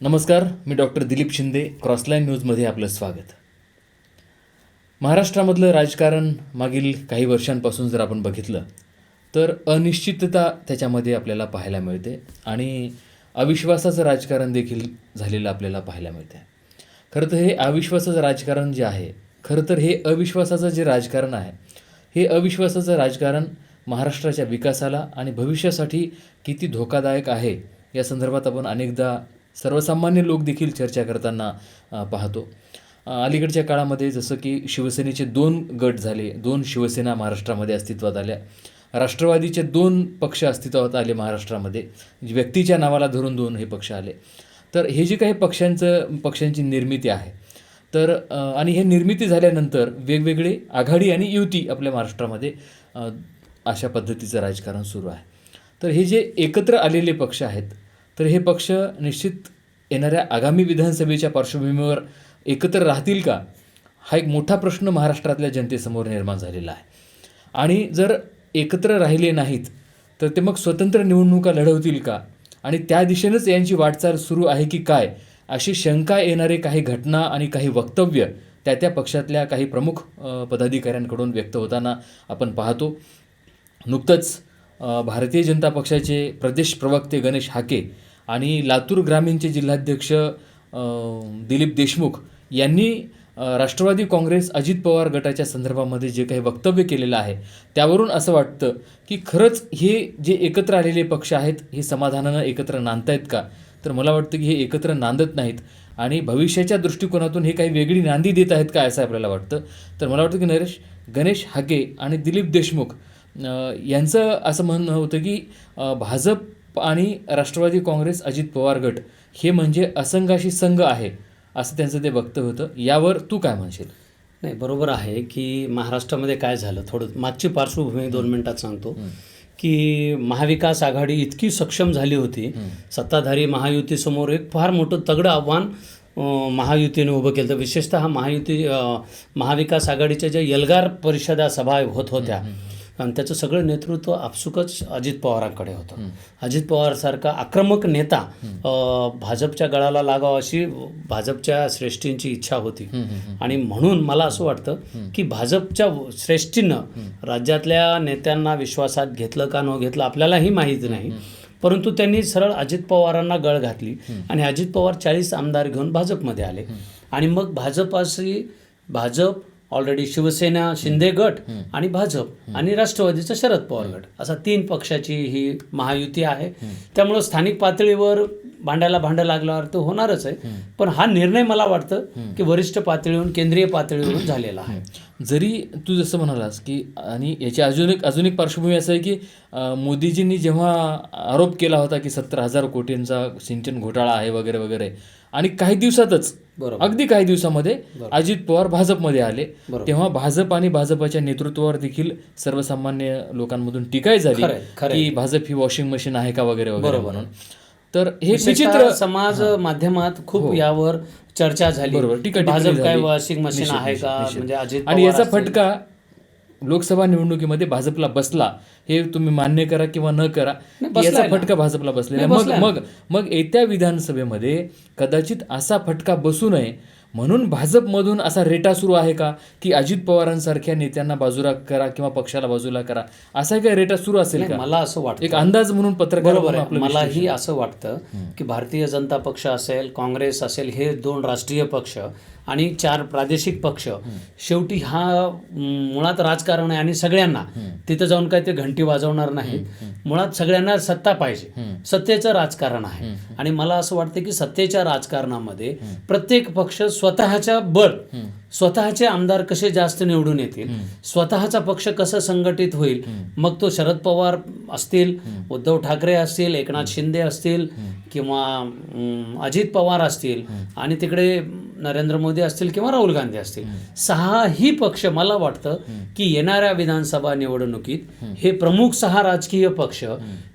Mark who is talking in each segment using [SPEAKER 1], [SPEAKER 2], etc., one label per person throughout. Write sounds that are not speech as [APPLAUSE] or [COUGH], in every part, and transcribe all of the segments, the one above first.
[SPEAKER 1] नमस्कार मी doctor Dilip Shinde crossline न्यूजमध्ये आपलं स्वागत. महाराष्ट्रामधलं राजकारण मागील काही वर्षांपासून जर आपण बघितलं तर अनिश्चितता त्याच्यामध्ये आपल्याला पाहायला मिळते आणि अविश्वासाचं राजकारण देखील झालेलं आपल्याला पाहायला मिळते. खरं तर हे अविश्वासाचं राजकारण जे आहे खरं तर हे अविश्वासाचं जे राजकारण आहे हे अविश्वासाचं राजकारण महाराष्ट्राच्या विकासाला आणि भविष्यासाठी किती धोकादायक आहे या संदर्भात आपण अनेकदा सर्वसामान्य लोक देखील चर्चा करताना पाहतो. अलीकडच्या काळामध्ये जसं की शिवसेनेचे दोन गट झाले दोन शिवसेना महाराष्ट्रामध्ये अस्तित्वात आल्या. राष्ट्रवादीचे दोन पक्ष अस्तित्वात आले महाराष्ट्रामध्ये. व्यक्तीच्या नावाला धरून दोन हे पक्ष आले. तर हे जे काही पक्षांचं पक्षांची निर्मिती आहे तर आणि हे निर्मिती झाल्यानंतर वेगवेगळे आघाडी आणि युती आपल्या महाराष्ट्रामध्ये अशा पद्धतीचं राजकारण सुरू आहे. तर हे जे एकत्र आलेले पक्ष आहेत तर हे पक्ष निश्चित येणाऱ्या आगामी विधानसभेच्या पार्श्वभूमीवर एकत्र राहतील का? हा एक मोठा प्रश्न महाराष्ट्रातल्या जनतेसमोर निर्माण झालेला आहे. आणि जर एकत्र राहिले नाहीत तर ते मग स्वतंत्र निवडणुका लढवतील का? आणि त्या दिशेनंच यांची वाटचाल सुरू आहे की काय? अशी शंका येणारे काही घटना आणि काही वक्तव्य त्या त्या पक्षातल्या काही प्रमुख पदाधिकाऱ्यांकडून व्यक्त होताना आपण पाहतो. नुकतंच भारतीय जनता पक्षाचे प्रदेश प्रवक्ते गणेश हाके आणि लातूर ग्रामीणचे जिल्हाध्यक्ष दिलीप देशमुख यांनी राष्ट्रवादी काँग्रेस अजित पवार गटाच्या संदर्भामध्ये जे काही वक्तव्य केलेलं आहे त्यावरून असं वाटतं की खरंच हे जे एकत्र आलेले पक्ष आहेत हे समाधानानं एकत्र नांदतायत का? तर मला वाटतं की हे एकत्र नांदत नाहीत आणि भविष्याच्या दृष्टिकोनातून हे काही वेगळी नांदी देत आहेत का असं आपल्याला वाटतं. तर मला वाटतं की नरेश गणेश हाके आणि दिलीप देशमुख यांचं असं म्हणणं होतं की भाजप आणि राष्ट्रवादी काँग्रेस अजित पवार गट हे म्हणजे असंघाशी संघ आहे असं त्यांचं ते वक्तव्य होतं. यावर तू काय म्हणशील?
[SPEAKER 2] नाही बरोबर आहे की महाराष्ट्रामध्ये काय झालं? थोडं मागची पार्श्वभूमी दोन मिनिटात सांगतो. की महाविकास आघाडी इतकी सक्षम झाली होती सत्ताधारी महायुतीसमोर एक फार मोठं तगडं आव्हान महायुतीने उभं केलं. तर विशेषतः महायुती महाविकास आघाडीच्या ज्या एल्गार परिषदा सभा होत होत्या आणि त्याचं सगळं नेतृत्व आपसुकच अजित पवारांकडे होतं. अजित पवारसारखा आक्रमक नेता भाजपच्या गळाला लागावा अशी भाजपच्या श्रेष्ठींची इच्छा होती. आणि म्हणून मला असं वाटतं की भाजपच्या श्रेष्ठीनं राज्यातल्या नेत्यांना विश्वासात घेतलं का न घेतलं आपल्यालाही माहीत नाही. परंतु त्यांनी सरळ अजित पवारांना गळ घातली आणि अजित पवार चाळीस आमदार घेऊन भाजपमध्ये आले. आणि मग भाजपाशी भाजप ऑलरेडी शिवसेना शिंदे गट आणि भाजप आणि राष्ट्रवादीचा शरद पवार गट. असा तीन पक्षाची ही महायुती आहे. त्यामुळं स्थानिक पातळीवर भांड्याला भांडं लागल्यावर तो होणारच आहे. पण हा निर्णय मला वाटतं की वरिष्ठ पातळीवरून केंद्रीय पातळीवरून झालेला आहे.
[SPEAKER 1] जरी तू जसं म्हणालास की आणि याची अजून एक अजून एक पार्श्वभूमी असं आहे की मोदीजींनी जेव्हा आरोप केला होता की सत्तर हजार कोटींचा सिंचन घोटाळा आहे वगैरे वगैरे आणि काही दिवसातच
[SPEAKER 2] बरोबर.
[SPEAKER 1] अगदी काही दिवसामध्ये अजित पवार भाजपमध्ये आले. तेव्हा भाजप आणि भाजपाच्या नेतृत्वावर देखील सर्वसामान्य लोकांमोकांमधून टीकाय झाली. की भाजप ही वॉशिंग मशीन आहे का वगैरे वगैरे. म्हणून तर हे विचित्र
[SPEAKER 2] समाज माध्यमात खूप यावर चर्चा झाली
[SPEAKER 1] हो. बरोबर टीका टिप्पणी
[SPEAKER 2] भाजप काय. वॉशिंग मशीन आहे का. म्हणजे अजित
[SPEAKER 1] आणि याचा. फटका लोकसभा निवडणुकीमध्ये भाजपला बसला हे तुम्ही मान्य करा किंवा न करा याचा. फटका भाजपला बसलेला आहे. मग मग मग येत्या विधानसभेमध्ये कदाचित असा फटका बसू नये म्हणून भाजपमधून असा रेटा सुरू आहे का? की अजित पवारांसारख्या नेत्यांना बाजूला करा किंवा पक्षाला बाजूला करा असा काही रेटा सुरू असेल का?
[SPEAKER 2] मला असं वाटतं.
[SPEAKER 1] एक अंदाज म्हणून पत्रकार
[SPEAKER 2] मलाही असं वाटतं की भारतीय जनता पक्ष असेल काँग्रेस असेल हे दोन राष्ट्रीय पक्ष आणि चार प्रादेशिक पक्ष शेवटी हा मुळात राजकारण आहे आणि सगळ्यांना तिथं जाऊन काय ते घंटी वाजवणार नाही. मुळात सगळ्यांना सत्ता पाहिजे. सत्तेचं राजकारण आहे. आणि मला असं वाटतं की सत्तेच्या राजकारणामध्ये प्रत्येक पक्ष स्वतःच्या बळ स्वतःचे आमदार कसे जास्त निवडून येतील? स्वतःचा पक्ष कसं संघटित होईल? मग तो शरद पवार असतील उद्धव ठाकरे असतील एकनाथ शिंदे असतील किंवा अजित पवार असतील आणि तिकडे नरेंद्र मोदी असतील किंवा राहुल गांधी असतील सहाही पक्ष मला वाटतं की येणाऱ्या विधानसभा निवडणुकीत हे प्रमुख सहा राजकीय पक्ष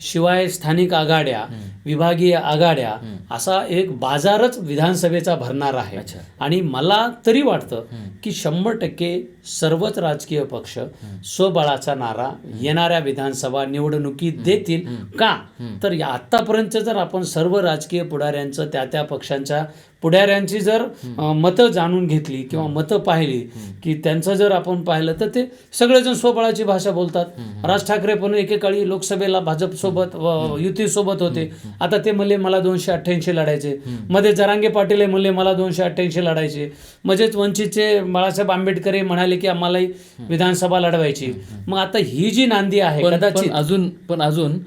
[SPEAKER 2] शिवाय स्थानिक आघाड्या विभागीय आघाड्या असा एक बाजारच विधानसभेचा भरणार आहे. आणि मला तरी वाटतं की शंभर टक्के सर्वच राजकीय पक्ष स्वबळाचा नारा येणाऱ्या विधानसभा निवडणुकीत देतील का? तर आतापर्यंत जर आपण सर्व सर्व राजकीय पुढाऱ्यांचं त्या त्या पक्षांच्या पुढाऱ्यांची जर मतं जाणून घेतली किंवा मतं पाहिली की त्यांचं जर आपण पाहिलं तर ते सगळेजण स्वबळाची भाषा बोलतात. राज ठाकरे पण एकेकाळी लोकसभेला भाजप सोबत युती सोबत होते. आता ते म्हणले मला दोनशे अठ्ठ्याऐंशी लढायचे. मध्ये जरांगे पाटील हे म्हणले मला दोनशे अठ्ठ्याऐंशी लढायचे. म्हणजेच वंचितचे बाळासाहेब आंबेडकर हे म्हणाले की आम्हालाही विधानसभा लढवायची. मग आता ही जी नांदी आहे कदाचित
[SPEAKER 1] अजून पण अजून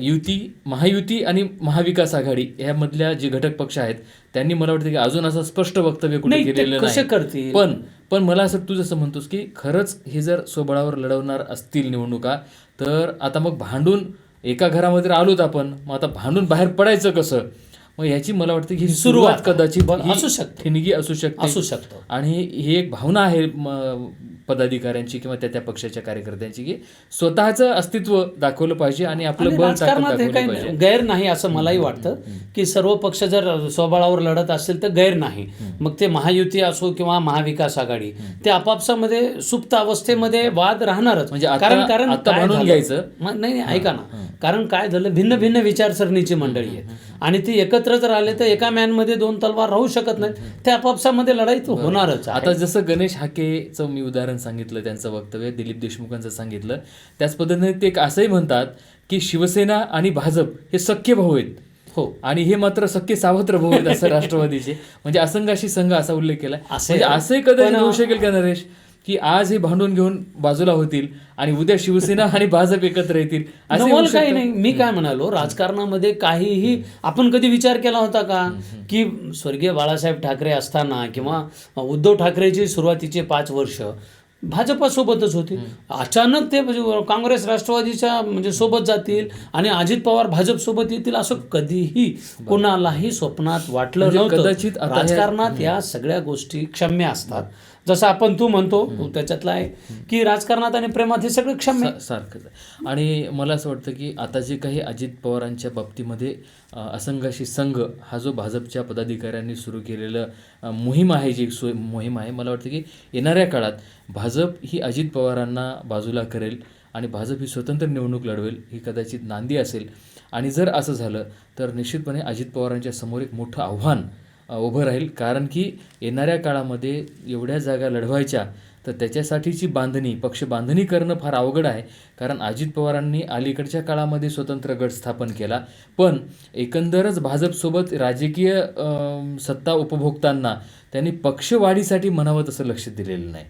[SPEAKER 1] युती महायुती आणि महाविकास आघाडी यामधल्या जे घटक पक्ष आहेत त्यांनी मला वाटतं की अजून असं स्पष्ट वक्तव्य कुठे केलेलं
[SPEAKER 2] कसे
[SPEAKER 1] नाही.
[SPEAKER 2] करतील?
[SPEAKER 1] पण पण मला असं तू जसं म्हणतोस की खरंच हे जर स्वबळावर लढवणार असतील निवडणुका तर आता मग भांडून एका घरामध्ये आलोत आपण. मग आता भांडून बाहेर पडायचं कसं? मग याची मला वाटतं की
[SPEAKER 2] सुरुवात
[SPEAKER 1] कदाचित
[SPEAKER 2] असू शकते.
[SPEAKER 1] ठिणगी असू शकते.
[SPEAKER 2] असू शकतं.
[SPEAKER 1] आणि ही एक भावना आहे पदाधिकाऱ्यांची किंवा त्या त्या पक्षाच्या कार्यकर्त्यांची की स्वतःचं अस्तित्व दाखवलं पाहिजे आणि आपलं
[SPEAKER 2] काही
[SPEAKER 1] पाहिजे.
[SPEAKER 2] गैर नाही असं मलाही वाटतं की सर्व पक्ष जर स्वबळावर लढत असेल तर गैर नाही. मग ते महायुती असो किंवा महाविकास आघाडी ते आपापसामध्ये सुप्त अवस्थेमध्ये वाद राहणारच.
[SPEAKER 1] म्हणजे
[SPEAKER 2] कारण कारण
[SPEAKER 1] म्हणून? घ्यायचं?
[SPEAKER 2] नाही ऐका ना. कारण काय झालं? भिन्न भिन्न विचारसरणीची मंडळी आहेत. आणि ती एकत्र जर आले तर एका मॅनमध्ये दोन तलवार राहू शकत नाहीत. ते आपापसामध्ये लढाई तर होणारच.
[SPEAKER 1] आता जसं गणेश हाकेचं मी उदाहरण सांगितलं त्यांचं वक्तव्य दिलीप देशमुखांचं सांगितलं. त्याच पद्धतीने ते असंही म्हणतात की शिवसेना आणि भाजप हे सख्य भाऊ आहेत.
[SPEAKER 2] हो.
[SPEAKER 1] आणि हे मात्र सख्य सावत्र भाऊ आहेत असं [LAUGHS] राष्ट्रवादीचे. म्हणजे असंघाशी संघ असा उल्लेख
[SPEAKER 2] असे-
[SPEAKER 1] म्हणजे असंही कदाचित होऊ शकेल का नरेश? की आज हे भांडून घेऊन बाजूला होतील आणि उद्या शिवसेना आणि भाजप एकत्र येतील.
[SPEAKER 2] नवल काही. नाही. मी काय म्हणालो राजकारणामध्ये काहीही आपण कधी विचार केला होता का? की स्वर्गीय बाळासाहेब ठाकरे असताना किंवा उद्धव ठाकरेची सुरुवातीचे पाच वर्ष भाजपासोबतच होते. अचानक ते म्हणजे काँग्रेस राष्ट्रवादीच्या म्हणजे सोबत जातील आणि अजित पवार भाजप सोबत येतील असं कधीही कोणालाही स्वप्नात वाटलं
[SPEAKER 1] म्हणजे
[SPEAKER 2] नव्हतं.
[SPEAKER 1] कदाचित
[SPEAKER 2] राजकारणात या सगळ्या गोष्टी क्षम्य असतात. जसं आपण तू म्हणतो तू त्याच्यातला आहे. की राजकारणात आणि प्रेमात हे सगळं क्षम्य.
[SPEAKER 1] सारखंच आणि मला असं वाटतं की आता जे काही अजित पवारांच्या बाबतीमध्ये असंघाशी संघ हा जो भाजपच्या पदाधिकाऱ्यांनी सुरू केलेलं मोहीम आहे जी सो मोहीम आहे मला वाटतं की येणाऱ्या काळात भाजप ही अजित पवारांना बाजूला करेल आणि भाजप ही स्वतंत्र निवडणूक लढवेल ही कदाचित नांदी असेल. आणि जर असं झालं तर निश्चितपणे अजित पवारांच्या समोर एक मोठं आव्हान उभं राहील. कारण की येणाऱ्या काळामध्ये एवढ्या जागा लढवायच्या तर त्याच्यासाठीची बांधणी पक्ष बांधणी करणं फार अवघड आहे. कारण अजित पवारांनी अलीकडच्या काळामध्ये स्वतंत्र गट स्थापन केला. पण एकंदरच भाजपसोबत राजकीय सत्ता उपभोगताना त्यांनी पक्षवाढीसाठी म्हणावं तसं लक्ष दिलेलं नाही.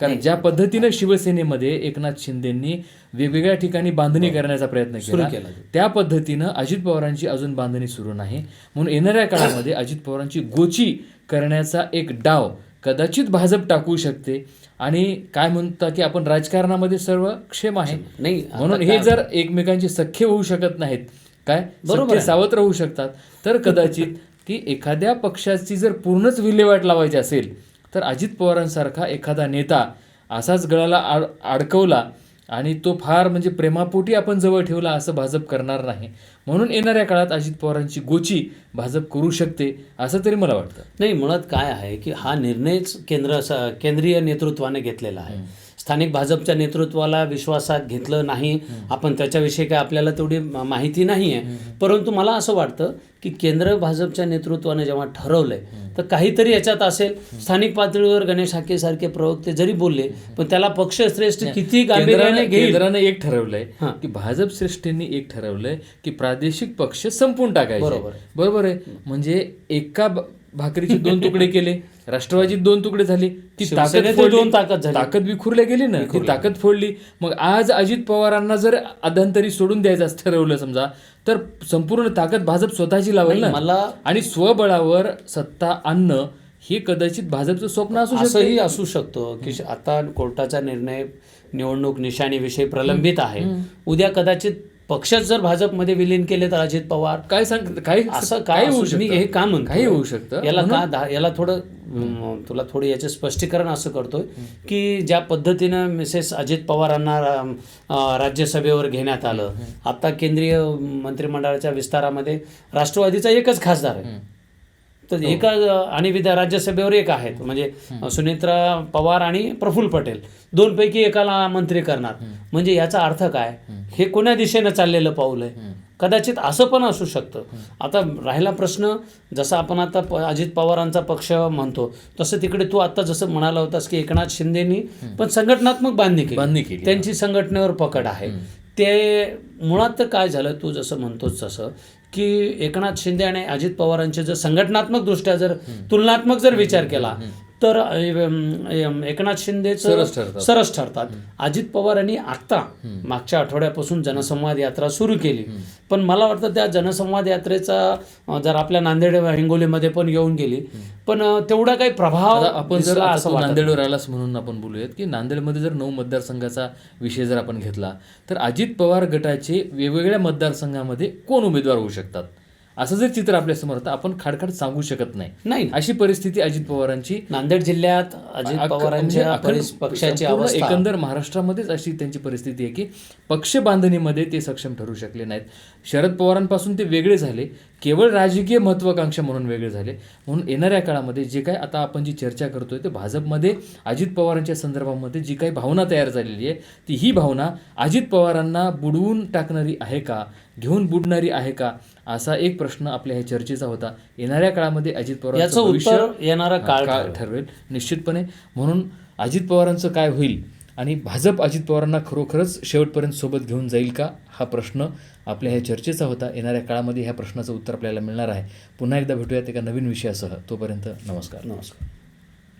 [SPEAKER 1] कारण ज्या पद्धतीनं शिवसेनेमध्ये एकनाथ शिंदेंनी वेगवेगळ्या ठिकाणी बांधणी करण्याचा प्रयत्न केला. त्या पद्धतीनं अजित पवारांची अजून बांधणी सुरू नाही. म्हणून येणाऱ्या काळामध्ये अजित पवारांची गोची करण्याचा एक डाव कदाचित भाजप टाकू शकते. आणि काय म्हणता की आपण राजकारणामध्ये सर्व क्षेम आहे.
[SPEAKER 2] नाही
[SPEAKER 1] म्हणून हे जर एकमेकांचे सख्य होऊ शकत नाहीत काय?
[SPEAKER 2] बरोबर.
[SPEAKER 1] सावत्र होऊ शकतात. तर कदाचित [LAUGHS] की एखाद्या पक्षाची जर पूर्णच विल्हेवाट लावायची असेल तर अजित पवारांसारखा एखादा नेता असाच गळाला आड अडकवला आणि तो फार म्हणजे प्रेमापोटी आपण जवळ ठेवला असं भाजप करणार नाही. म्हणून येणाऱ्या काळात अजित पवारांची गोची भाजप करू शकते असं तरी मला वाटतं.
[SPEAKER 2] नाही मुळात काय आहे की हा निर्णयच केंद्र केंद्रीय नेतृत्वाने घेतलेला आहे. स्थानिक भाजपच्या नेतृत्वाला विश्वासात घेतलं नाही. आपण त्याच्याविषयी काय आपल्याला तेवढी माहिती नाही आहे परंतु मला असं वाटतं की केंद्र भाजपच्या नेतृत्वाने जेव्हा ठरवलंय तर काहीतरी याच्यात असेल. स्थानिक पातळीवर गणेश हाकेसारखे प्रवक्ते जरी बोलले पण त्याला पक्षश्रेष्ठ किती गांभीर्याने
[SPEAKER 1] केंद्राने एक ठरवलंय. की भाजप श्रेष्ठींनी एक ठरवलंय की प्रादेशिक पक्ष संपून टाकायचे.
[SPEAKER 2] बरोबर. आहे.
[SPEAKER 1] बरोबर आहे. म्हणजे एका भाकरीचे दोन तुकडे केले. राष्ट्रवादीत दोन तुकडे झाले ती ताकद.
[SPEAKER 2] दोन ताकद झाली.
[SPEAKER 1] ताकद विखुरल्या गेली ना ती ताकद फोडली. मग आज अजित पवारांना जर अधांतरी सोडून द्यायचं असं ठरवलं समजा तर संपूर्ण ताकद भाजप स्वतःची लावेल ना.
[SPEAKER 2] मला
[SPEAKER 1] आणि स्वबळावर सत्ता आणणं हे कदाचित भाजपचं स्वप्न असू
[SPEAKER 2] असंही असू शकतं की आता कोर्टाचा निर्णय निवडणूक निशाणीविषयी प्रलंबित आहे. उद्या कदाचित पक्षच जर भाजपमध्ये विलीन केले तर अजित पवार
[SPEAKER 1] काय सांग काय
[SPEAKER 2] असं काय
[SPEAKER 1] होऊ
[SPEAKER 2] मी
[SPEAKER 1] शकतं?
[SPEAKER 2] हे का म्हणतो
[SPEAKER 1] काही होऊ शकतं?
[SPEAKER 2] याला का याला थोडं तुला थोडी याचे स्पष्टीकरण असं करतोय की ज्या पद्धतीनं मिसेस अजित पवारांना राज्यसभेवर घेण्यात आलं. आता केंद्रीय मंत्रिमंडळाच्या विस्तारामध्ये राष्ट्रवादीचा एकच खासदार आहे. तर एका आणि विद्या राज्यसभेवर एक आहेत. म्हणजे सुनेत्रा पवार आणि प्रफुल्ल पटेल. दोनपैकी एकाला मंत्री करणार. म्हणजे याचा अर्थ काय? हे कोण्या दिशेनं चाललेलं पाऊल आहे? कदाचित असं पण असू शकतं. आता राहिला प्रश्न जसा आपण आता अजित पवारांचा पक्ष म्हणतो तसं तिकडे तू आता जसं म्हणाला होतास की एकनाथ शिंदेनी पण संघटनात्मक बांधणी केली.
[SPEAKER 1] बांधणी केली.
[SPEAKER 2] त्यांची संघटनेवर पकड आहे. ते मुळात तर काय झालं? तू जसं म्हणतोस तसं की एकनाथ शिंदे आणि अजित पवारांचे जर संघटनात्मक दृष्ट्या जर तुलनात्मक जर विचार केला तर एकनाथ शिंदेचं
[SPEAKER 1] सरस ठरतात.
[SPEAKER 2] अजित पवार यांनी आत्ता मागच्या आठवड्यापासून जनसंवाद यात्रा सुरू केली. पण मला वाटतं त्या जनसंवाद यात्रेचा जर आपल्या नांदेड हिंगोलीमध्ये पण येऊन गेली पण तेवढा काही प्रभाव
[SPEAKER 1] आपण जर
[SPEAKER 2] असं
[SPEAKER 1] नांदेडवर आलास म्हणून आपण बोलूयात की नांदेडमध्ये जर नऊ मतदारसंघाचा विषय जर आपण घेतला तर अजित पवार गटाचे वेगवेगळ्या मतदारसंघामध्ये कोण उमेदवार होऊ शकतात? असं जर चित्र आपल्यासमोर तर आपण खाडखाड सांगू शकत नाही.
[SPEAKER 2] नाही.
[SPEAKER 1] अशी परिस्थिती अजित पवारांची
[SPEAKER 2] नांदेड जिल्ह्यात अजित
[SPEAKER 1] म्हणजे
[SPEAKER 2] पवारांच्या परिस- पक्षाची
[SPEAKER 1] एकंदर महाराष्ट्रामध्येच अशी त्यांची परिस्थिती आहे की पक्ष बांधणीमध्ये ते सक्षम ठरू शकले नाहीत. शरद पवारांपासून ते वेगळे झाले. केवळ राजकीय महत्वाकांक्षा म्हणून वेगळे झाले. म्हणून येणाऱ्या काळामध्ये जे काय आता आपण जी चर्चा करतोय ते भाजपमध्ये अजित पवारांच्या संदर्भामध्ये जी काही भावना तयार झालेली आहे ती ही भावना अजित पवारांना बुडवून टाकणारी आहे का? घेऊन बुडणारी आहे का? असा एक प्रश्न आपल्या ह्या चर्चेचा होता. येणाऱ्या काळामध्ये अजित
[SPEAKER 2] याचं
[SPEAKER 1] पवारांचं भविष्य
[SPEAKER 2] उत्तर येणारा काळ
[SPEAKER 1] काळ ठरवेल निश्चितपणे. म्हणून अजित पवारांचं काय होईल आणि भाजप अजित पवारांना खरोखरच शेवटपर्यंत सोबत घेऊन जाईल का? हा प्रश्न आपल्या ह्या चर्चेचा होता. येणाऱ्या काळामध्ये ह्या प्रश्नाचं उत्तर आपल्याला मिळणार आहे. पुन्हा एकदा भेटूयात एका नवीन विषयासह. तोपर्यंत नमस्कार.
[SPEAKER 2] नमस्कार.